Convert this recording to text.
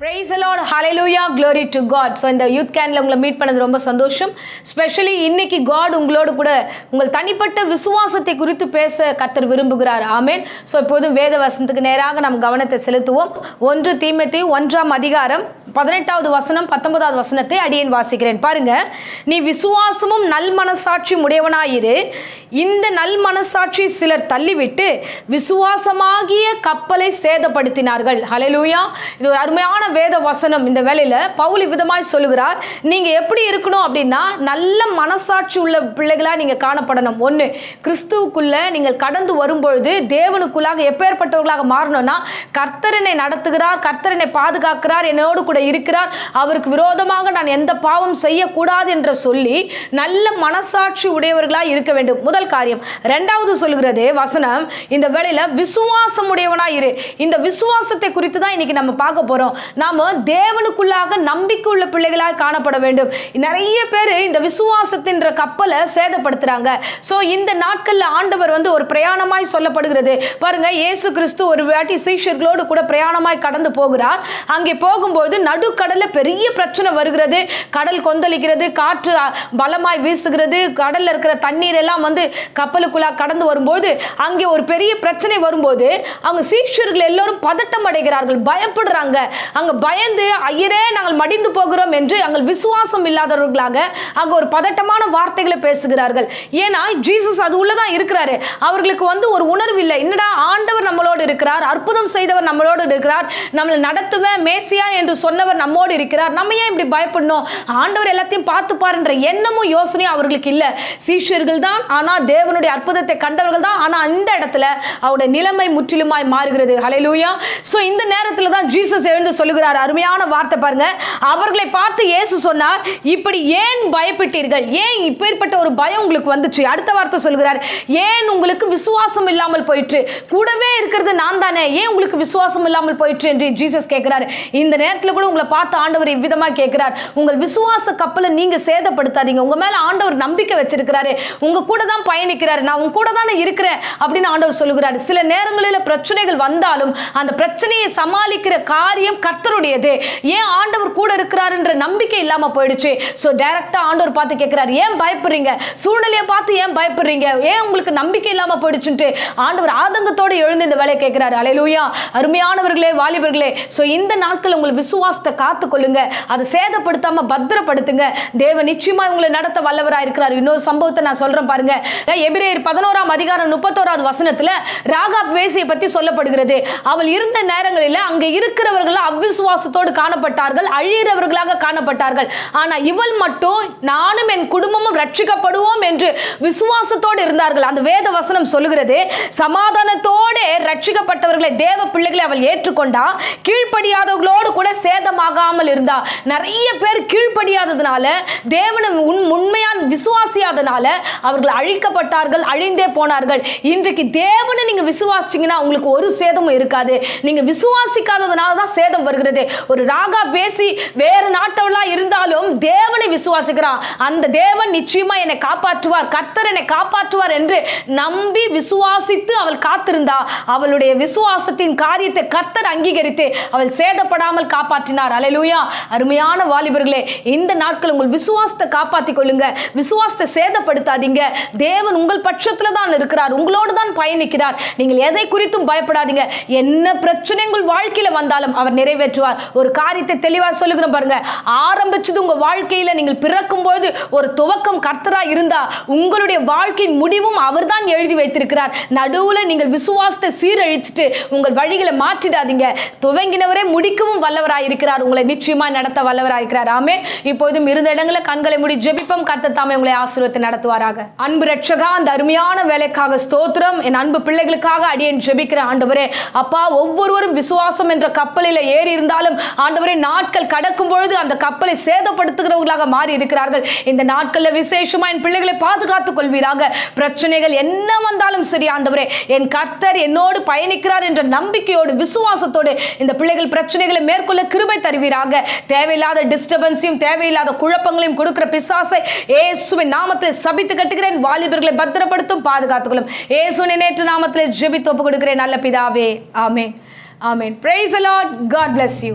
Hallelujah glory to God so இந்த youth கேனில் உங்களை மீட் பண்ணது ரொம்ப சந்தோஷம். ஸ்பெஷலி இன்னைக்கு காட் உங்களோடு கூட உங்கள் தனிப்பட்ட விசுவாசத்தை குறித்து பேச கத்தர் விரும்புகிறார். ஆமேன் ஸோ இப்போதும் வேத வசனத்துக்கு நேராக நம் கவனத்தை செலுத்துவோம். ஒன்று தீமத்தை ஒன்றாம் அதிகாரம் பதினெட்டாவது வசனம் பத்தொன்பதாவது வசனத்தை அடியேன் வாசிக்கிறேன். பாருங்க. நீ விசுவாசமும் நல் மனசாட்சி உடையவனாயிரு. இந்த நல் மனசாட்சி சிலர் தள்ளிவிட்டு விசுவாசமாகிய கப்பலை சேதப்படுத்தினார்கள். ஹalleluya இது ஒரு அருமையான வேத வசனம் இந்த வேலையில பவுலி விதமாய் சொல்லுகிறார். நீங்க எப்படி இருக்கணும் அப்படின்னா நல்ல மனசாட்சி உள்ள பிள்ளைகளா நீங்க காணப்படணும். ஒண்ணு கிறிஸ்துவுக்குள்ள நீங்கள் கடந்து வரும்பொழுது தேவனுக்குள்ளாக எப்பேற்பட்டவர்களாக மாறணும்னா கர்த்தரனை நடத்துகிறார் கர்த்தரனை பாதுகாக்கிறார் என்னோடு கூட இருக்கிறார். அவருக்கு விரோதமாக நான் எந்த பாவம் செய்யக்கூடாது என்று சொல்லி நல்ல மனசாட்சி உடையவர்களா இருக்க வேண்டும். முதல் காரியம். ரெண்டாவது சொல்லுகிறது வசனம் இந்த வேலையில் விசுவாசம் உடையவனா இரு. இந்த விசுவாசத்தை குறித்து தான் இன்னைக்கு நம்ம பார்க்க போறோம். நாம தேவனுக்குள்ளாக நம்பிக்கை உள்ள பிள்ளைகளாக காணப்பட வேண்டும். நிறைய பேர் இந்த விசுவாசத்தின்ற கப்பலை சேதப்படுத்துறாங்க. ஸோ இந்த நாட்கள்ல ஆண்டவர் வந்து ஒரு பிரயாணமாய் சொல்லப்படுகிறது. பாருங்க இயேசு கிறிஸ்து ஒரு வாட்டி சீஷர்களோடு கூட பிரயாணமாய் கடந்து போகிறார். அங்கே போகும்போது நடுக்கடலில் பெரிய பிரச்சனை வருகிறது. கடல் கொந்தளிக்கிறது காற்று பலமாய் வீசுகிறது. கடல்ல இருக்கிற தண்ணீர் எல்லாம் வந்து கப்பலுக்குள்ளா கடந்து வரும்போது அங்கே ஒரு பெரிய பிரச்சனை வரும்போது அவங்க சீஷர்கள் எல்லோரும் பதட்டம் அடைகிறார்கள் பயப்படுறாங்க. அங்க பயந்து ஐயரே நாங்கள் மடிந்து போகிறோம் என்று அங்கள் விசுவாசம் இல்லாதவர்களாக அங்க ஒரு பதட்டமான வார்த்தைகளை பேசுகிறார்கள். ஏன்னா ஜீசஸ் அது உள்ளதான் இருக்கிறாரு. அவர்களுக்கு வந்து ஒரு உணர்வு இல்லை. என்னடா ஆண்டவர் நம்மளோடு இருக்கிறார் அற்புதம் செய்தவர் நம்மளோடு இருக்கிறார் நம்மளை நடத்துவேன் மேசியா என்று சொன்னவர் நம்மோடு இருக்கிறார். நம்ம ஏன் இப்படி பயப்படணும்? ஆண்டவர் எல்லாத்தையும் பார்த்துப்பார் என்ற எண்ணமும் யோசனையும் அவர்களுக்கு இல்லை. சீஷர்கள் தான் ஆனா தேவனுடைய அற்புதத்தை கண்டவர்கள் தான் ஆனா அந்த இடத்துல அவருடைய நிலைமை முற்றிலுமாய் மாறுகிறது. ஹalleluya சோ இந்த நேரத்துல தான் ஜீசஸ் எழுந்து சொல்லுகிறார். அருமையான வார்த்தை பாருங்க. அவர்களை பார்த்து இயேசு சொன்னார் இப்படி ஏன் பயப்பட்டீர்கள்? ஏன் இப்பேற்பட்ட ஒரு பயம் உங்களுக்கு வந்துச்சு? அடுத்த வார்த்தை சொல்கிறார் ஏன் உங்களுக்கு விசுவாசம் இல்லாமல் போயிற்று? கூடவே இருக்கிறது நான் தானே. ஏன் உங்களுக்கு விசுவாசம் இல்லாமல் போயிற்று? என்று ஜீசஸ் கேட்கிறார். இந்த நேரத்தில் கூட உங்களை பார்த்து ஆண்டவர் இவ்விதமாக கேட்கிறார். உங்கள் விசுவாச கப்பலை நீங்க சேதப்படுத்தாதீங்க. உங்க மேல ஆண்டவர் நம்பிக்கை வச்சிருக்கிறாரு. உங்க கூட தான் பயணிக்கிறாரு. நான் உங்க கூட தானே இருக்கிறேன். அப்படின்னு ஆண்டவர் சொல்லுகிறார். சில நேரங்களில் பிரச்சனைகள் வந்தாலும் அந்த பிரச்சனையை சமாளிக்கிற காரியம் கர்த்தருடையது. ஏன் ஆண்டவர் கூட இருக்கிறாருன்ற நம்பிக்கை இல்லாம போயிடுச்சு? ஸோ டைரக்டா ஆண்டவர் பார்த்து கேட்கிறார் ஏன் பயப்படுறீங்க? சூழ்நிலையை பார்த்து ஏன் பயப்படுறீங்க? ஏன் உங்களுக்கு நம்பிக்கை இல்லாம போயிடுச்சுன்ட்டு? ஆண்டவர் ஆதங்கத்தோடு எழுந்து இந்த வேலையை கேட்கிறாரு. அலையலூயா அருமையானவர்களே வாலிபர்களே ஸோ இந்த நாட்கள் உங்கள் விசுவாசத்தை காத்துக்கொள்ளுங்க. அதை சேதப்படுத்தாம பத்திரப்படுத்துங்க. தேவ நிச்சயமா உங்களை நடத்த வல்லவராக இருக்கிறார். இன்னொரு சம்பவத்தை நான் சொல்றேன் பாருங்க. எபிரேயர் பதினோராம் அதிகாரம் முப்பத்தோராவது வசனத்துல ராகாப் வேசியை பத்தி சொல்லப்படுகிறது. அவள் இருந்த நேரங்களில் அங்க இருக்கிறவர்கள் அவ்விசுவாசத்தோடு காணப்பட்டார்கள் அழியிறவர்களாக காணப்பட்டார்கள். ஆனால் இவள் மட்டும் நானும் என் குடும்பமும் ரட்சிக்கப்படுவோம் என்று விசுவாசத்தோடு இருந்தார்கள். அந்த வேத வசனம் சொல்லுகிறது சமாதானத்தோடு ரட்சிக்கப்பட்டவர்களை தேவ பிள்ளைகளை அவள் ஏற்றுக்கொண்டா கீழ்ப்படியாதவர்களோடு கூட சேதமாகாமல் இருந்தா. நிறைய பேர் கீழ்ப்படியாததுனால தேவனை உண் உண்மையான விசுவாசியாதனால அவர்கள் அழிக்கப்பட்டார்கள் அழிந்தே போனார்கள். இன்றைக்கு தேவனை நீங்க விசுவாசிச்சீங்கன்னா உங்களுக்கு ஒரு சேதமும் இருக்காது. நீங்க விசுவாசிக்காததுனால தான் சேதம் வருகிறது. ஒரு ராகா பேசி வேறு நாட்டவளா இருந்தாலும் தேவனை விசுவாசிக்கிறான். அந்த தேவன் நிச்சயமா என்னை காப்பாற்றுவார். கர்த்தர் என்னை காப்பாற்றுவார் என்று நம்பி விசுவாசித்து அவள் காத்திருந்தா அவளுடைய விசுவாசத்தின் காரியத்தை கர்த்தர் அங்கீகரித்து அவள் சேதப்படாமல் காப்பாற்றினார். அலையலூயா. அருமையான வாலிபர்களே இந்த நாட்கள் உங்கள் விசுவாசத்தை காப்பாற்றிக் கொள்ளுங்க. விசுவாசத்தை சேதப்படுத்தாதீங்க. தேவன் உங்கள் பட்சத்தில் தான் இருக்கிறார். உங்களோடு தான் பயணிக்கிறார். நீங்கள் எதை குறித்தும் பயப்படாதீங்க. என்ன பிரச்சனை உங்கள் வாழ்க்கையில வந்தாலும் அவர் நிறைவேற்றுவார். ஒரு காரியத்தை தெளிவாக சொல்லுகிறோம் பாருங்க. ஆரம்பிச்சது உங்க வாழ்க்கையில நீங்கள் பிறக்கும் போது ஒரு துவக்கம் கர்த்தரா இருந்தா உங்களுடைய வாழ்க்கையின் முடிவும் அவர் தான் எழுதி வைத்திருக்கிறார். நடுவுல நீங்கள் விசுவாசத்தை சீரழிச்சிட்டு உங்கள் வழிகளை மாற்றிடாதீங்க. துவங்கினவரே முடிக்கவும் வல்லவராக இருக்கிறார். உங்களை நிச்சயமா நடத்த வல்லவராக இருக்கிறார். ஆமே இப்போதும் இருந்த இடங்களில் கண்களை முடி ஜெபிப்பம். கர்த்த தாமே உங்களை ஆசீர்வத்தை நடத்துவாராக. அன்பு ரட்சகா அந்த அருமையான வேலைக்காக ஸ்தோத்திரம். என் அன்பு பிள்ளைகளுக்காக அடியேன் ஜெபிக்கிற ஆண்டவரே. அப்பா ஒவ்வொருவரும் விசுவாசம் என்ற கப்பலில் ஏறி இருந்தாலும் ஆண்டவரே நாட்கள் கடக்கும் பொழுது அந்த கப்பலை சேதப்படுத்துகிறவர்களாக மாறி இருக்கிறார்கள். இந்த நாட்களில் விசேஷமா என் பிள்ளைகளை பாதுகாத்துக் கொள்வீராக. பிரச்சனைகள் என்ன வந்தாலும் சரி ஆண்டவரே. என் கர்த்தர் என்னோடு பயணிக்கிறார் என்ற நம்பிக்கையோடு விசுவாசத்தோடு இந்த பிள்ளைகள் பிரச்சனைகளை மேற்கொள்ள கிருபை தருவீராக. தேவையில்லாத டிஸ்டர்பன்ஸையும் தேவையில்லாத குழப்பங்களையும் கொடுக்கிற பிசாசை ஏசுவின் நாமத்தில் சபித்து கட்டுகிறேன். வாலிபர்களை பத்திரப்படுத்தும் பாதுகாத்துக்கொள்ளும். ஏசு நேற்று நாமத்தில் ஜெபித்து ஒப்பு கொடுக்கிறேன் நல்ல பிதாவே. ஆமேன். ஆமேன். Praise the Lord God bless you